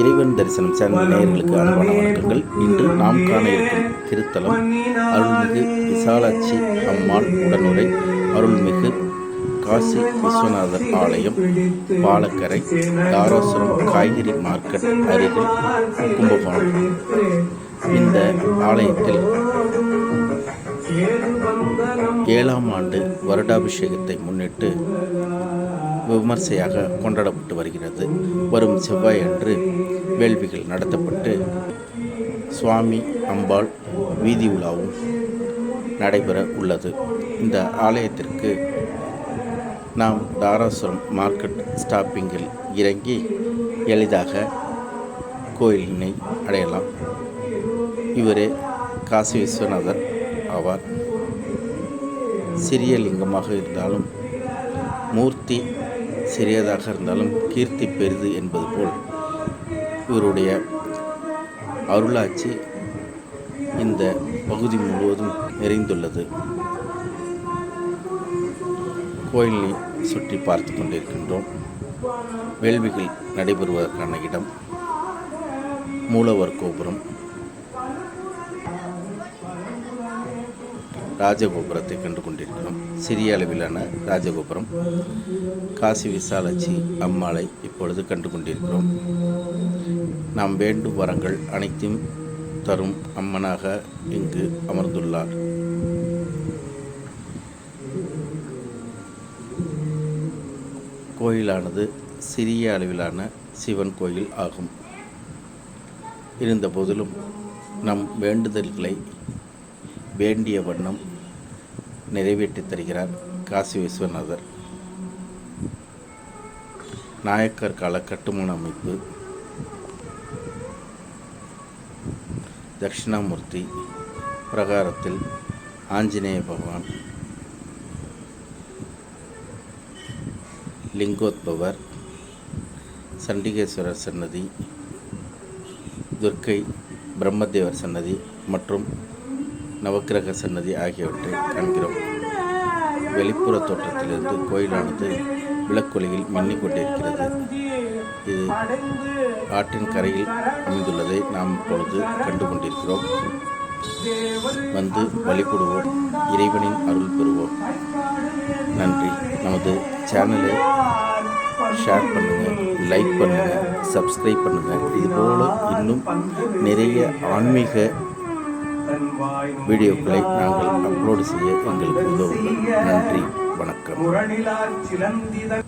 இறைவன் தரிசனம் சேனல் நேயர்களுக்கு அன்பான வணக்கங்கள். இன்று நாம் காண இருக்கும் திருத்தலம் அருள்மிகு விசாலாட்சி அம்மாள் உடனுரை அருள்மிகு காசி விஸ்வநாதர் ஆலயம் பாலக்கரை தாராசுரம் காய்கறி மார்க்கெட் அருகில் கும்பகோணம். இந்த ஆலயத்தில் ஏழாம் ஆண்டு வருடாபிஷேகத்தை முன்னிட்டு விமர்சையாக கொண்டாடப்பட்டு வருகிறது. வரும் செவ்வாய் அன்று வேள்விகள் நடத்தப்பட்டு சுவாமி அம்பாள் வீதி உலாவும் நடைபெற உள்ளது. இந்த ஆலயத்திற்கு நாம் தாராசுரம் மார்க்கெட் ஸ்டாப்பிங்கில் இறங்கி எளிதாக கோயிலினை அடையலாம். இவரே காசி விஸ்வநாதர் ஆவார். சிறிய லிங்கமாக இருந்தாலும் மூர்த்தி சிறியதாக இருந்தாலும் கீர்த்தி பெரிது என்பது போல் இவருடைய அருளாட்சி இந்த பகுதி முழுவதும் நிறைந்துள்ளது. கோயிலை சுற்றி பார்த்து கொண்டிருக்கின்றோம். வேள்விகள் நடைபெறுவதற்கான இடம் மூலவர் கோபுரம். ராஜகோபுரத்தை கண்டு கொண்டிருக்கிறோம் சிறிய அளவிலான ராஜகோபுரம். காசி விசாலட்சி அம்மாளை இப்பொழுது கண்டு கொண்டிருக்கிறோம் நாம் வேண்டும் வரங்கள் அனைத்தையும் தரும் அம்மனாக இங்கு அமர்ந்துள்ளார். கோயிலானது சிறிய அளவிலான சிவன் கோயில் ஆகும். இருந்த போதிலும் நம் வேண்டுதல்களை வேண்டிய வண்ணம் நிறைவேற்றி தருகிறார் காசி விஸ்வநாதர். நாயக்கர் கால கட்டுமான அமைப்பு. தட்சிணாமூர்த்தி பிரகாரத்தில் ஆஞ்சநேய பகவான். லிங்கோத்பவர் சண்டிகேஸ்வரர் சன்னதி துர்க்கை பிரம்மதேவர் சன்னதி மற்றும் நவக்கிரக சன்னதி ஆகியவற்றை காண்கிறோம். வெளிப்புற தோற்றத்திலிருந்து கோயிலானது விளக்கொலியில் மின்னிக் கொண்டிருக்கிறது. இது ஆற்றின் கரையில் அமைந்துள்ளதை நாம் இப்பொழுது கண்டு கொண்டிருக்கிறோம் வந்து வழிபடுவோம். இறைவனின் அருள் பெறுவோம். நன்றி. நமது சேனலை ஷேர் பண்ணுங்கள் லைக் பண்ணுங்கள் சப்ஸ்கிரைப் பண்ணுங்கள் இதுபோல் இன்னும் நிறைய ஆன்மீக வீடியோக்களை நாங்கள் அப்லோடு செய்ய எங்களுக்கு உதவுங்கள். நன்றி வணக்கம்.